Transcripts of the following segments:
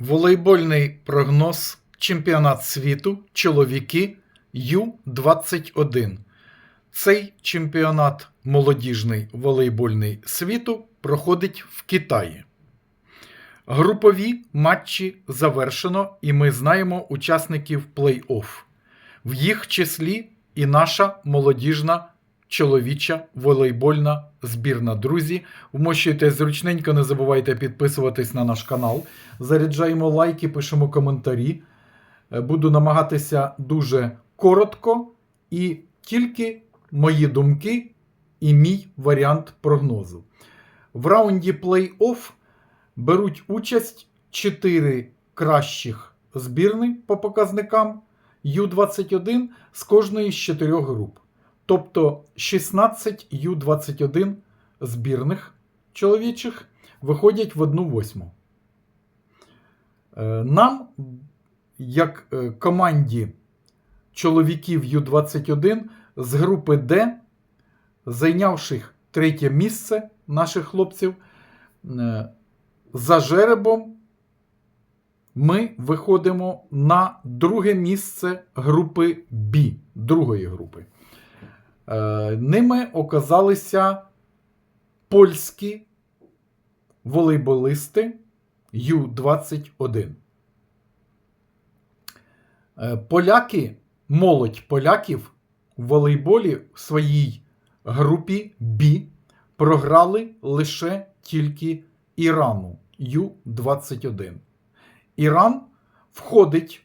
Волейбольний прогноз Чемпіонат світу чоловіки Ю-21. Цей чемпіонат молодіжний волейбольний світу проходить в Китаї. Групові матчі завершено, і ми знаємо учасників плей-офф. В їх числі і наша молодіжна чоловіча волейбольна збірна. Друзі, вмощуйте зручненько, не забувайте підписуватись на наш канал. Заряджаємо лайки, пишемо коментарі. Е, Буду намагатися дуже коротко і тільки мої думки і мій варіант прогнозу. В раунді плей-офф беруть участь 4 кращих збірни по показникам Ю-21 з кожної з 4 груп. Тобто 16 Ю-21 збірних чоловічих виходять в одну восьму. Е, Нам, як е, команді чоловіків Ю-21 з групи Д, зайнявших третє місце наших хлопців, е, за жеребом ми виходимо на друге місце групи Б, другої групи. Е, Ними оказалися польські волейболисти Ю-21. Е, Поляки, молодь поляків в волейболі в своїй групі Б програли лише тільки Ірану Ю-21. Іран входить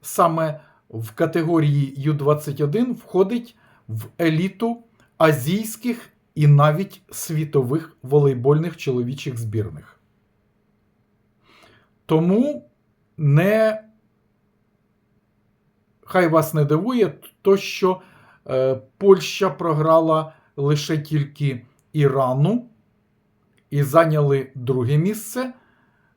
саме в категорії Ю-21, входить в еліту азійських і навіть світових волейбольних чоловічих збірних. Тому не хай вас не дивує, то що е, Польща програла лише тільки Ірану і зайняли друге місце.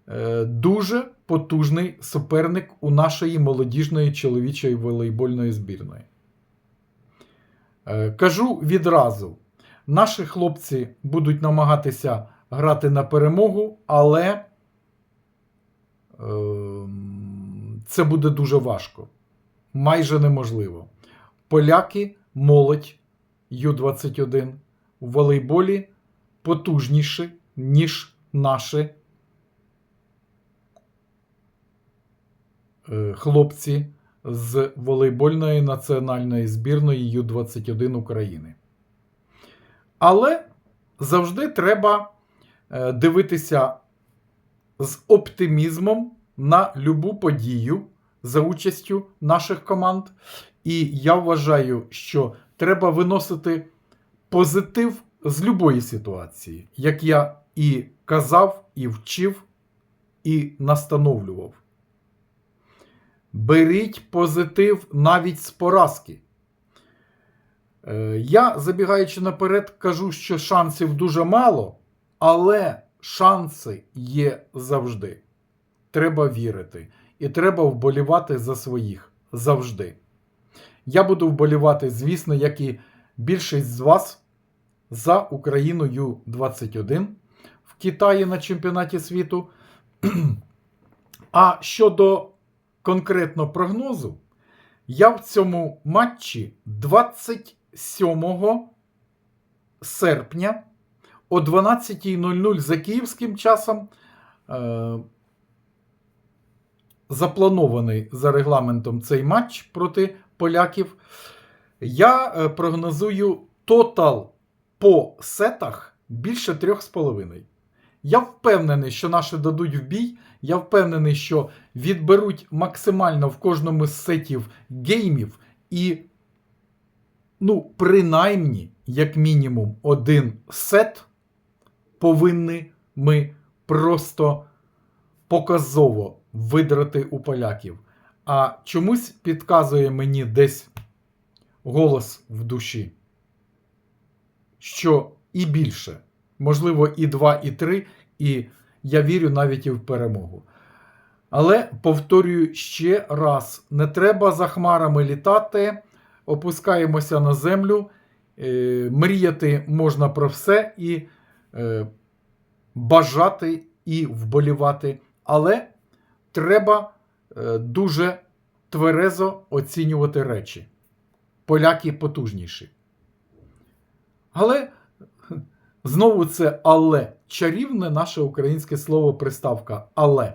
Е, дуже потужний суперник у нашої молодіжної чоловічої волейбольної збірної. Е, Кажу відразу: наші хлопці будуть намагатися грати на перемогу, але ем, це буде дуже важко. Майже неможливо. Поляки, молодь Ю-21 у волейболі потужніші, ніж наші е, хлопці з волейбольної національної збірної Ю-21 України. Але завжди треба е, дивитися з оптимізмом на любу подію за участю наших команд. І я вважаю, що треба виносити позитив з любої ситуації, як я і казав, і вчив, і настановлював. Беріть позитив навіть з поразки. Е, Я, забігаючи наперед, кажу, що шансів дуже мало, але шанси є завжди. Треба вірити. І треба вболівати за своїх завжди. Я буду вболівати, звісно, як і більшість з вас за Україну Ю-21 в Китаї на чемпіонаті світу. А щодо конкретно прогнозу, я в цьому матчі 27 серпня о 12.00 за київським часом. Е, Запланований за регламентом цей матч проти поляків. Я е, прогнозую тотал по сетах більше 3,5. Я впевнений, що наші дадуть в бій. Я впевнений, що відберуть максимально в кожному з сетів геймів і, ну, принаймні, як мінімум, один сет повинні ми просто показово видрати у поляків. А чомусь підказує мені десь голос в душі, що і більше, можливо, і 2, і 3, і я вірю навіть і в перемогу. Але повторюю ще раз: не треба за хмарами літати, опускаємося на землю, е, мріяти можна про все і е, бажати і вболівати. Але треба е, дуже тверезо оцінювати речі. Поляки потужніші. Але знову це але. Чарівне наше українське слово приставка але.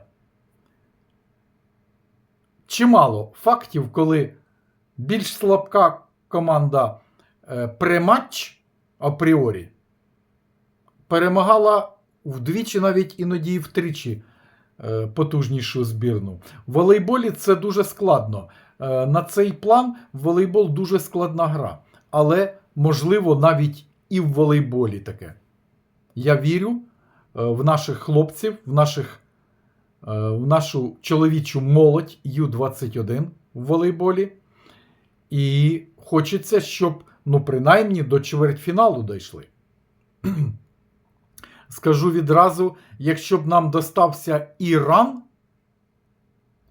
Чимало фактів, коли більш слабка команда е, прематч апріорі перемагала вдвічі, навіть іноді і втричі е, потужнішу збірну. В волейболі це дуже складно. Е, На цей план волейбол дуже складна гра. Але можливо навіть і в волейболі таке. Я вірю е, в наших хлопців, в, наших, е, в нашу чоловічу молодь Ю-21 в волейболі. І хочеться, щоб, ну, принаймні, до чвертьфіналу дійшли. Скажу відразу, якщо б нам достався Іран,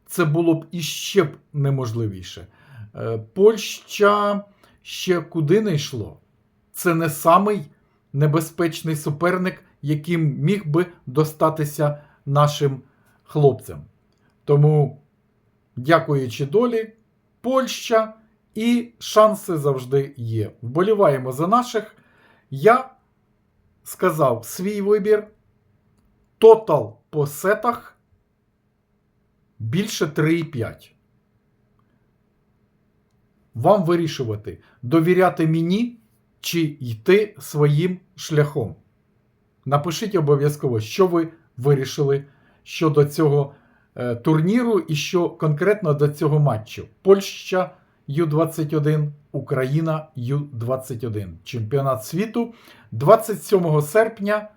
це було б іще б неможливіше. Е, Польща ще куди не йшло. Це не самий небезпечний суперник, яким міг би достатися нашим хлопцям. Тому, дякуючи долі, Польща і шанси завжди є. Вболіваємо за наших. Я сказав свій вибір. Тотал по сетах більше 3,5. Вам вирішувати, довіряти мені чи йти своїм шляхом. Напишіть обов'язково, що ви вирішили щодо цього е, турніру і що конкретно до цього матчу. Польща Ю-21, Україна Ю-21. Чемпіонат світу 27 серпня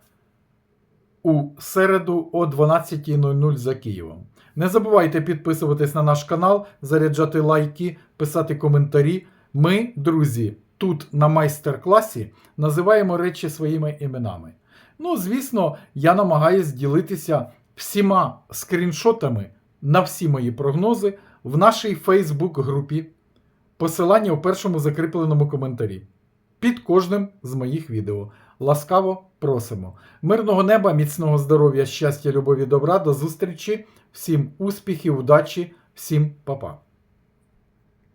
у середу о 12.00 за Києвом. Не забувайте підписуватись на наш канал, заряджати лайки, писати коментарі. Ми, друзі, тут на майстер-класі називаємо речі своїми іменами. Ну, звісно, я намагаюсь ділитися всіма скріншотами на всі мої прогнози в нашій Фейсбук-групі. Посилання у першому закріпленому коментарі. Під кожним з моїх відео. Ласкаво просимо. Мирного неба, міцного здоров'я, щастя, любові, добра, до зустрічі, всім успіхів, удачі, всім па-па.